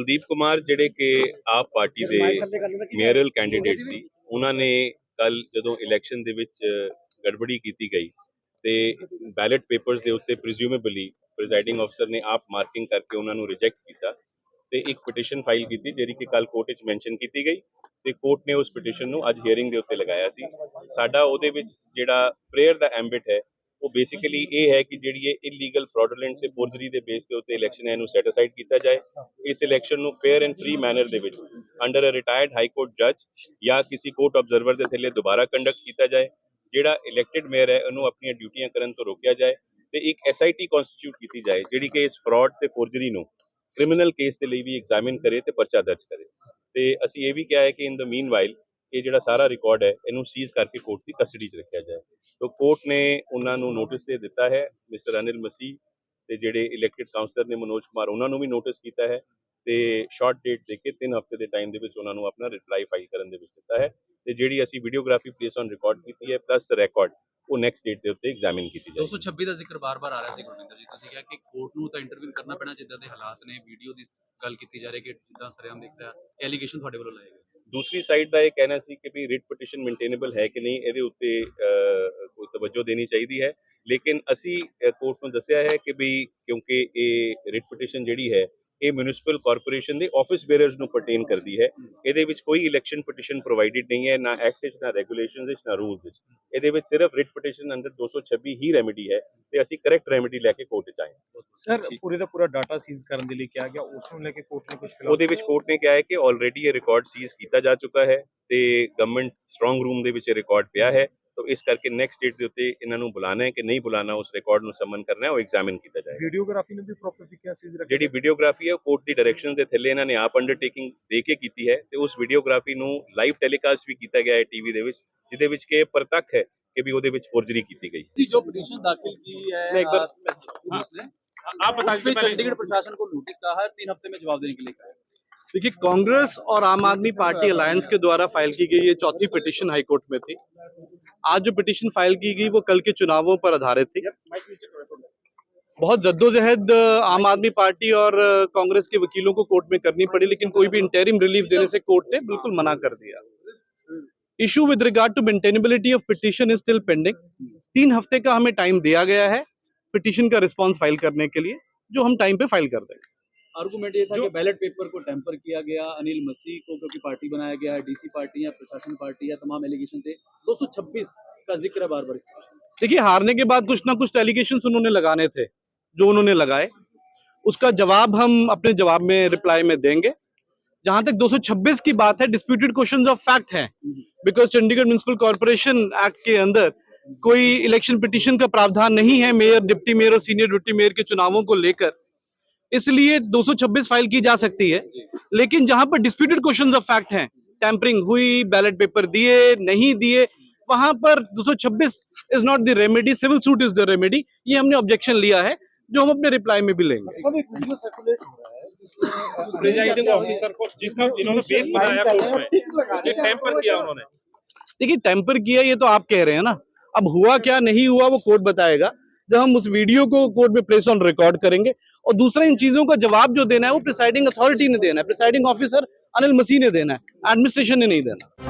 ਕੁਲਦੀਪ ਕੁਮਾਰ ਜਿਹੜੇ ਕਿ ਆਪ ਪਾਰਟੀ ਦੇ ਮੇਅਰਲ ਕੈਂਡੀਡੇਟ ਸੀ, ਉਹਨਾਂ ਨੇ ਕੱਲ ਜਦੋਂ ਇਲੈਕਸ਼ਨ ਦੇ ਵਿੱਚ ਗੜਬੜੀ ਕੀਤੀ ਗਈ ਤੇ ਬੈਲਟ ਪੇਪਰਸ ਦੇ ਉੱਤੇ ਪ੍ਰੀਜ਼ਿਊਮੇਬਲੀ ਪ੍ਰੈਜ਼ਾਈਡਿੰਗ ਅਫਸਰ ਨੇ ਆਪ ਮਾਰਕਿੰਗ ਕਰਕੇ ਉਹਨਾਂ ਨੂੰ ਰਿਜੈਕਟ ਕੀਤਾ ਤੇ ਇੱਕ ਪਟੀਸ਼ਨ ਫਾਈਲ ਕੀਤੀ ਜਿਹੜੀ ਕਿ ਕੱਲ ਕੋਰਟ ਵਿੱਚ ਮੈਂਸ਼ਨ ਕੀਤੀ ਗਈ ਤੇ ਕੋਰਟ ਨੇ ਉਸ ਪਟੀਸ਼ਨ ਨੂੰ ਅੱਜ ਹੀਅਰਿੰਗ ਦੇ ਉੱਤੇ ਲਗਾਇਆ ਸੀ। ਸਾਡਾ ਉਹਦੇ ਵਿੱਚ ਜਿਹੜਾ ਪ੍ਰੇਅਰ ਦਾ ਐਂਬਿਟ ਹੈ ਉਹ ਬੇਸਿਕਲੀ ਇਹ ਹੈ ਕਿ ਜਿਹੜੀ ਇਹ ਇਲੀਗਲ ਫਰਾਡੂਲੈਂਟ ਤੇ ਫੋਰਜਰੀ ਦੇ ਬੇਸ ਦੇ ਉੱਤੇ ਇਲੈਕਸ਼ਨ ਹੈ, ਇਹਨੂੰ ਸੈਟ ਕੀਤਾ ਜਾਏ। ਇਸ ਇਲੈਕਸ਼ਨ ਨੂੰ ਫੇਅਰ ਐਂਡ ਫ੍ਰੀ ਮੈਨਰ ਦੇ ਵਿੱਚ under a retired high court ਜੱਜ ਜਾਂ ਕਿਸੇ ਕੋਰਟ ਆਬਜ਼ਰਵਰ ਦੇ ਥੱਲੇ ਦੁਬਾਰਾ ਕੰਡਕਟ ਕੀਤਾ ਜਾਏ, ਜਿਹੜਾ ਇਲੈਕਟਿਡ ਮੇਅਰ ਹੈ, ਉਹਨੂੰ ਆਪਣੀਆਂ ਡਿਊਟੀਆਂ ਕਰਨ ਤੋਂ ਰੋਕਿਆ ਜਾਏ ਤੇ ਇੱਕ ਐਸਆਈਟੀ ਕਨਸਟੀਟਿਊਟ ਕੀਤੀ ਜਾਏ, ਜਿਹੜੀ ਕਿ ਇਸ ਫਰਾਡ ਤੇ ਫੋਰਜਰੀ ਨੂੰ ਕ੍ਰਿਮੀਨਲ ਕੇਸ ਦੇ ਲਈ ਵੀ ਐਗਜ਼ਾਮਿਨ ਕਰੇ ਤੇ ਪਰਚਾ ਦਰਜ ਕਰੇ। ਤੇ ਅਸੀਂ ਇਹ ਵੀ ਕਿਹਾ ਹੈ ਕਿ ਇਨ ਦ ਮੀਨਵਾਈਲ ਇਹ ਜਿਹੜਾ ਸਾਰਾ ਰਿਕਾਰਡ ਹੈ, ਇਹਨੂੰ ਸੀਜ਼ ਕਰਕੇ ਕੋਰਟ ਦੀ ਕਸਟਡੀ 'ਚ ਰੱਖਿਆ ਜਾਏ। ਤੋ ਕੋਰਟ ਨੇ ਉਹਨਾਂ ਨੂੰ ਨੋਟਿਸ ਦੇ ਦਿੱਤਾ ਹੈ, ਮਿਸਟਰ ਅਨਿਲ ਮਸੀਹ ਤੇ ਜਿਹੜੇ ਇਲੈਕਟਿਡ ਕਾਉਂਸਲਰ ਨੇ ਮਨੋਜ ਕੁਮਾਰ, ਉਹਨਾਂ ਨੂੰ ਵੀ ਨੋਟਿਸ ਕੀਤਾ ਹੈ ਤੇ ਸ਼ਾਰਟ ਡੇਟ ਦੇ ਕੇ 3 ਹਫ਼ਤੇ ਦੇ ਟਾਈਮ ਦੇ ਵਿੱਚ ਉਹਨਾਂ ਨੂੰ ਆਪਣਾ ਰਿਪਲਾਈ ਫਾਈਲ ਕਰਨ ਦੇ ਵਿੱਚ ਦਿੱਤਾ ਹੈ ਤੇ ਜਿਹੜੀ ਅਸੀਂ ਵੀਡੀਓਗ੍ਰਾਫੀ ਪਲੇਸ ਔਨ ਰਿਕਾਰਡ ਕੀਤੀ ਹੈ ਪਲੱਸ ਦ ਰਿਕਾਰਡ ਉਹ ਨੈਕਸਟ ਡੇਟ ਦੇ ਉੱਤੇ ਐਗਜ਼ਾਮਿਨ ਕੀਤੀ ਜਾਏਗੀ। 226 ਦਾ ਜ਼ਿਕਰ ਬਾਰ-ਬਾਰ ਆ ਰਿਹਾ ਸੀ ਗੁਰਵਿੰਦਰ ਜੀ। ਤੁਸੀਂ ਕਿਹਾ ਕਿ ਕੋਰਟ ਨੂੰ ਤਾਂ ਇੰਟਰਵਿਊ ਕਰਨਾ ਪੈਣਾ ਜਿੱਦਾਂ ਦੇ ਹਾਲਾਤ ਨੇ ਵੀਡੀਓ ਦੀ ਗੱਲ ਕੀਤੀ ਜਾ ਰਹੀ ਕਿ ਜਿੱਦਾਂ ਸਰਿਆਮ ਦਿਖਦਾ ਐਲੀਗੇਸ਼ਨ ਤੁਹਾਡੇ ਵੱਲੋਂ ਲਾਏ ਦੂਸਰੀ ਸਾਈਡ ਦਾ ਇਹ ਕਹਿਣਾ ਸੀ ਕਿ ਵੀ ਰਿਟ ਪਟੀਸ਼ਨ ਮੇਨਟੇਨੇਬਲ ਹੈ ਕਿ ਨਹੀਂ, ਇਹਦੇ ਉੱਤੇ ਕੋਈ ਤਵੱਜੋ ਦੇਣੀ ਚਾਹੀਦੀ ਹੈ। ਲੇਕਿਨ ਅਸੀਂ ਕੋਰਟ ਨੂੰ ਦੱਸਿਆ ਹੈ ਕਿ ਵੀ ਕਿਉਂਕਿ ਇਹ ਰਿਟ ਪਟੀਸ਼ਨ ਜਿਹੜੀ ਹੈ ਇਹ ਮਿਊਨਿਸਪਲ ਕਾਰਪੋਰੇਸ਼ਨ ਦੇ ਆਫਿਸ ਬੇਅਰਰਸ ਨੂੰ ਪਰਟੇਨ ਕਰਦੀ ਹੈ। ਇਹਦੇ ਵਿੱਚ ਕੋਈ ਇਲੈਕਸ਼ਨ ਪਟੀਸ਼ਨ ਪ੍ਰੋਵਾਈਡਡ ਨਹੀਂ ਹੈ ਨਾ ਐਕਟ ਵਿੱਚ ਨਾ ਰੈਗੂਲੇਸ਼ਨਸ ਵਿੱਚ ਨਾ ਰੂਲਸ ਵਿੱਚ। ਇਹਦੇ ਵਿੱਚ ਸਿਰਫ ਰਿਟ ਪਟੀਸ਼ਨ ਅੰਡਰ 226 ਹੀ ਰੈਮੇਡੀ ਹੈ ਤੇ ਅਸੀਂ ਕਰੈਕਟ ਰੈਮੇਡੀ ਲੈ ਕੇ ਕੋਰਟ ਵਿੱਚ ਆਏ। ਸਰ ਪੂਰੇ ਦਾ ਪੂਰਾ ਡਾਟਾ ਸੀਜ਼ ਕਰਨ ਦੇ ਲਈ ਕਿਹਾ ਗਿਆ ਉਸ ਨੂੰ ਲੈ ਕੇ ਕੋਰਟ ਨੇ ਕੁਝ ਉਹਦੇ ਵਿੱਚ ਕੋਰਟ ਨੇ ਕਿਹਾ ਹੈ ਕਿ ਆਲਰੇਡੀ ਇਹ ਰਿਕਾਰਡ ਸੀਜ਼ ਕੀਤਾ ਜਾ ਚੁੱਕਾ ਹੈ ਤੇ ਗਵਰਨਮੈਂਟ ਸਟਰੋਂਗ ਰੂਮ ਦੇ ਵਿੱਚ ਇਹ ਰਿਕਾਰਡ ਪਿਆ ਹੈ। ਤਾਂ ਇਸ ਕਰਕੇ ਨੈਕਸਟ ਡੇਟ ਦੇ ਉੱਤੇ ਇਹਨਾਂ ਨੂੰ ਬੁਲਾਣਾ ਹੈ ਕਿ ਨਹੀਂ ਬੁਲਾਣਾ ਉਸ ਰਿਕਾਰਡ ਨੂੰ ਸਮਨ ਕਰਨਾ ਹੈ ਉਹ ਐਗਜ਼ਾਮਿਨ ਕੀਤਾ ਜਾਏਗਾ ਵੀਡੀਓਗ੍ਰਾਫੀ ਨੂੰ ਵੀ ਪ੍ਰੋਪਰ ਤਰੀਕੇ ਸੀਜ਼ ਰੱਖਿਆ ਜਿਹੜੀ ਵੀਡੀਓਗ੍ਰਾਫੀ ਹੈ ਉਹ ਕੋਰਟ ਦੀ ਡਾਇਰੈਕਸ਼ਨ ਦੇ ਥੱਲੇ ਇਹਨਾਂ ਨੇ ਆਪ ਅੰਡਰਟੇਕਿੰਗ ਦੇ ਕੇ ਕੀਤੀ ਹੈ ਤੇ ਉਸ ਵੀਡੀਓਗ੍ਰਾਫੀ ਨੂੰ ਲਾਈਵ ਟੈਲੀਕਾਸਟ ਵੀ ਕੀਤਾ ਗਿਆ ਹੈ ਟੀਵੀ ਦੇ ਵਿੱਚ ਜਿਹਦੇ ਵਿੱਚ ਕਿ ਇਹ ਪ੍ਰਤੱਖ ਹੈ ਕਿ ਵੀ ਉਹਦੇ ਵਿੱਚ ਫੋਰਜਰੀ ਕੀਤੀ ਗਈ जी जो पिटीशन दाखिल की है मैं एक बार- आज पुलिस ने आप बता उस पे चंडीगढ़ प्रशासन को नोटिस कहा है तीन हफ्ते में जवाब देने के लिए कहा है देखिए, कांग्रेस और आम आदमी पार्टी अलायंस के द्वारा फ़ाइल की गई ये चौथी पिटीशन हाईकोर्ट में थी। आज जो पिटीशन फ़ाइल की गई, वो कल के चुनावों पर आधारित थी। बहुत जद्दोजहद आम आदमी पार्टी और कांग्रेस के वकीलों को कोर्ट में करनी पड़ी, लेकिन कोई भी इंटेरिम रिलीफ देने से कोर्ट ने बिल्कुल मना कर दिया। Issue with regard to maintainability of petition is still pending तीन हफ़्ते का हमें टाइम दिया गया है पिटीशन का रिस्पांस फ़ाइल करने के लिए, जो हम टाइम पे फ़ाइल कर देंगे। आर्गुमेंट ये था कि बैलेट पेपर को टेम्पर किया गया अनिल मसीह को क्योंकि पार्टी बनाया गया है डीसी पार्टी है प्रशासन पार्टी है तमाम एलिगेशन थे 226 का ज़िक्र है बार बार देखिए हारने के बाद कुछ ना कुछ एलिगेशन उन्होंने लगाने थे जो उन्होंने लगाए। उसका जवाब हम अपने जवाब में रिप्लाई में देंगे। जहाँ तक 226 की बात है डिस्प्यूटेड क्वेश्चंस ऑफ़ फैक्ट हैं। Because Chandigarh municipal corporation act के अंदर कोई इलेक्शन पिटिशन का प्रावधान नहीं है मेयर डिप्टी मेयर और सीनियर डिप्टी मेयर के चुनावों को लेकर। इसलिए 226 फ़ाइल की जा सकती है। लेकिन जहाँ पर डिस्प्यूटेड क्वेश्चंस ऑफ़ फैक्ट हैं टैंपरिंग हुई बैलेट पेपर दिए नहीं दिए वहाँ पर 226 is not the remedy civil suit is the remedy ये हमने ऑब्जेक्शन लिया है जो हम अपने रिप्लाई में भी लेंगे। प्रिजाइडिंग ऑफिसर को जिसका जिन्होंने बेस बनाया कोर्ट में ये टेम्पर किया उन्होंने। देखिए टेम्पर किया ये तो आप कह रहे हैं ना अब हुआ क्या नहीं हुआ वो कोर्ट बताएगा। जब हम उस वीडियो को कोर्ट में प्लेस ऑन रिकॉर्ड करेंगे और दूसरा इन चीजों का जवाब जो देना है वो प्रिसाइडिंग अथॉरिटी ने देना है प्रिसाइडिंग ऑफिसर अनिल मसीह ने देना है एडमिनिस्ट्रेशन ने नहीं देना